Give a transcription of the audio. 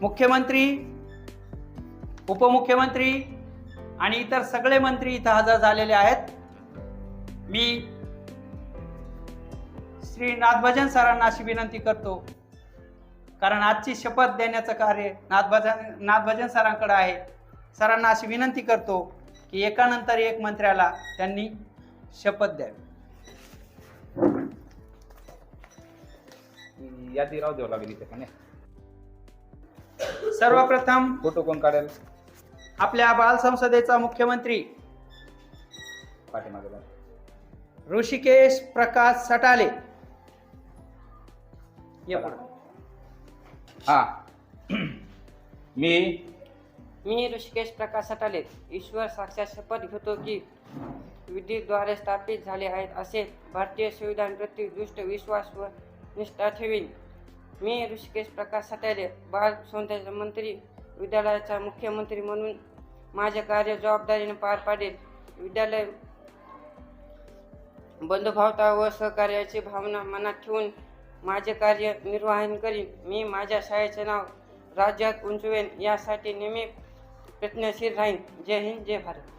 मुख्यमंत्री उपमुख्यमंत्री आणि इतर सगळे मंत्री इथं हजर झालेले आहेत. मी श्री नाथभजन सरांना अशी विनंती करतो कारण आजची शपथ देण्याचं कार्य नाथभजन नाथभजन सरांकडे आहे. सरांना अशी विनंती करतो की एकानंतर एक मंत्र्याला त्यांनी शपथ द्यावी. यादी राहू द्यावं लागेल इथे पण सर्वप्रथम फोटो कोण काढेल? आपल्या बाल संसदेचा मुख्यमंत्री पाठीमागे जा. ऋषिकेश प्रकाश सटाले. ये पुढं. हा. मी मी ऋषिकेश प्रकाश सटाले. ईश्वर साक्षात शपथ घेतो की विधीद्वारे स्थापित झाले आहेत असे भारतीय संविधानप्रती दृष्ट विश्वास व निष्ठा ठेवीन. मी ऋषिकेश प्रकाश सटाले बाल सौंदर्य मंत्री विद्यालयाचा मुख्यमंत्री म्हणून माझे कार्य जबाबदारीने पार पाडेल. विद्यालय बंधुभावता व सहकार्याची भावना मनात ठेवून माझे कार्य निर्वाहन करीन. मी माझ्या शाळेचे नाव राज्यात उंचवेन यासाठी नेहमी प्रयत्नशील राहीन. जय हिंद जय भारत.